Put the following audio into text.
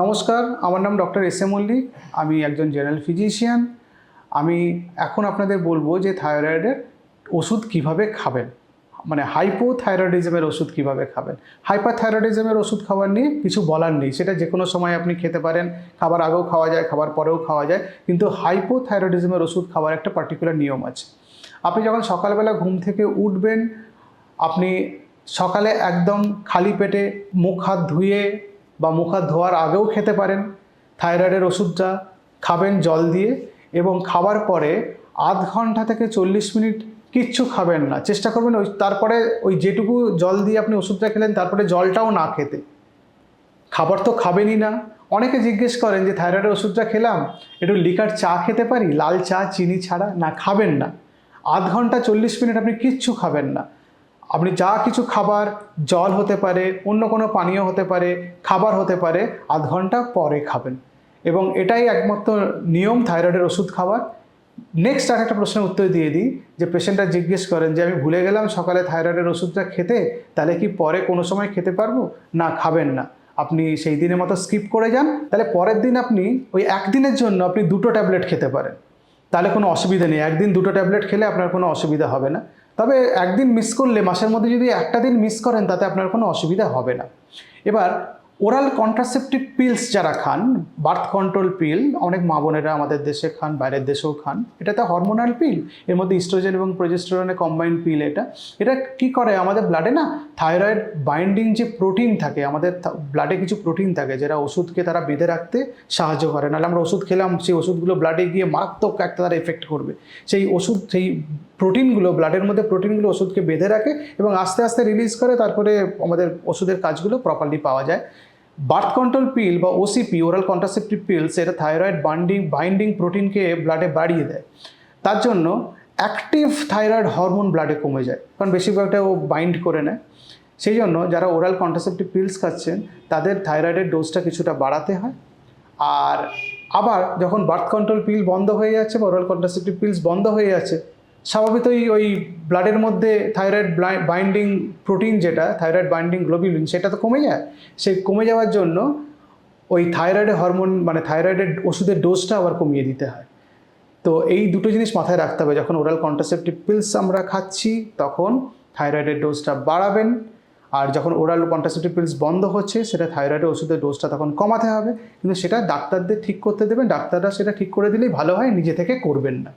নমস্কার, আমার নাম ডক্টর এস এ মল্লিক, আমি একজন জেনারেল ফিজিশিয়ান আমি এখন আপনাদের বলব যে থাইরয়েডের ওষুধ কীভাবে খাবেন। মানে হাইপোথাইরয়েডিজমের ওষুধ কীভাবে খাবেন। হাইপারথাইরয়েডিজমের ওষুধ খাবার নিয়ে কিছু বলার নেই। সেটা যে কোনো সময় আপনি খেতে পারেন, খাবার আগেও খাওয়া যায়, খাবার পরেও খাওয়া যায়, কিন্তু হাইপোথাইরয়েডিজমের ওষুধ খাওয়ার একটা পার্টিকুলার নিয়ম আছে। আপনি যখন সকালবেলা ঘুম থেকে উঠবেন, আপনি সকালে একদম খালি পেটে মুখ হাত ধুয়ে বা মুখ ধোয়ার আগেও খেতে পারেন। থাইরয়েডের ওষুধটা খাবেন জল দিয়ে এবং খাবার পরে আধ ঘণ্টা থেকে চল্লিশ মিনিট কিচ্ছু খাবেন না। চেষ্টা করবেন ওই তারপরে ওই যেটুকু জল দিয়ে আপনি ওষুধটা খেলেন, তারপরে জলটাও না খেতে। খাবার তো খাবেনই না। অনেকে জিজ্ঞেস করেন যে, থাইরয়েডের ওষুধটা খেলাম, একটু লিকার চা খেতে পারি? লাল চা, চিনি ছাড়া? না, খাবেন না। আধ ঘণ্টা চল্লিশ মিনিট আপনি কিচ্ছু খাবেন না। আপনি যা কিছু খাবার, জল হতে পারে, অন্য কোনো পানীয় হতে পারে, খাবার হতে পারে, আধ ঘণ্টা পরে খাবেন। এবং এটাই একমাত্র নিয়ম থাইরয়েডের ওষুধ খাবার। নেক্সট আর একটা প্রশ্নের উত্তর দিয়ে দিই, যে পেশেন্টরা জিজ্ঞেস করেন যে, আমি ভুলে গেলাম সকালে থাইরয়েডের ওষুধটা খেতে, তাহলে কি পরে কোনো সময় খেতে পারব? না, খাবেন না। আপনি সেই দিনের মতো স্কিপ করে যান, তাহলে পরের দিন আপনি ওই একদিনের জন্য আপনি দুটো ট্যাবলেট খেতে পারেন। তাহলে কোনো অসুবিধা নেই, একদিন দুটো ট্যাবলেট খেলে আপনার কোনো অসুবিধা হবে না। তবে একদিন মিস করলে মাসের মধ্যে যদি একটা দিন মিস করেন, তাতে আপনার কোনো অসুবিধা হবে না। এবার ওরাল কন্ট্রাসেপটিভ পিলস যারা খান বার্থ কন্ট্রোল পিল অনেক মা বোনেরা আমাদের দেশে খান, বাইরের দেশেও খান এটা তো হরমোনাল পিল এর মধ্যে ইস্ট্রোজেন এবং প্রোজেস্টেরনের কম্বাইন পিল এটা। এটা কি করে? আমাদের ব্লাডে না থাইরয়েড বাইন্ডিং যে প্রোটিন থাকে, আমাদের ব্লাডে কিছু প্রোটিন থাকে যেটা ওষুধকে তারা বেঁধে রাখতে সাহায্য করে। নাহলে আমরা ওষুধ খেলাম, সেই ওষুধগুলো ব্লাডে গিয়ে মারাত্মক একটা তারা এফেক্ট করবে। সেই ওষুধ, সেই প্রোটিনগুলো ব্লাডের মধ্যে প্রোটিনগুলো ওষুধকে বেঁধে রাখে এবং আস্তে আস্তে রিলিজ করে, তারপরে আমাদের ওষুধের কাজগুলো প্রপারলি পাওয়া যায়। বার্থ কন্ট্রোল পিল বা ওসিপি ওরাল কন্ট্রাসেপটিভ পিলস এটা থাইরয়েড বান্ডিং বাইন্ডিং প্রোটিনকে ব্লাডে বাড়িয়ে দেয়। তার জন্য অ্যাক্টিভ থাইরয়েড হরমোন ব্লাডে কমে যায়, কারণ বেশিরভাগটা ও বাইন্ড করে নেয়। সেই জন্য যারা ওরাল কন্ট্রাসেপটিভ পিলস খাচ্ছেন, তাদের থাইরয়েডের ডোজটা কিছুটা বাড়াতে হয়। আর আবার যখন বার্থ কন্ট্রোল পিল বন্ধ হয়ে যাচ্ছে বা ওরাল কন্ট্রাসেপটিভ পিলস বন্ধ হয়ে যাচ্ছে স্বাভাবিকই ওই ব্লাডের মধ্যে থাইরয়েড বাইন্ডিং প্রোটিন যেটা থাইরয়েড বাইন্ডিং গ্লোবিউলিন সেটা তো কমে যায়। সেই কমে যাওয়ার জন্য ওই থাইরয়েডের হরমোন মানে থাইরয়েডের ওষুধের ডোজটা আবার কমিয়ে দিতে হয়। তো এই দুটো জিনিস মাথায় রাখতে হবে। যখন ওরাল কন্ট্রাসেপটিভ পিলস আমরা খাচ্ছি, তখন থাইরয়েডের ডোজটা বাড়াবেন। আর যখন ওরাল কন্ট্রাসেপটিভ পিলস বন্ধ হচ্ছে, সেটা থাইরয়েডের ওষুধের ডোজটা তখন কমাতে হবে। কিন্তু সেটা ডাক্তারদের ঠিক করতে দেবেন। ডাক্তাররা সেটা ঠিক করে দিলেই ভালো হয়, নিজে থেকে করবেন না।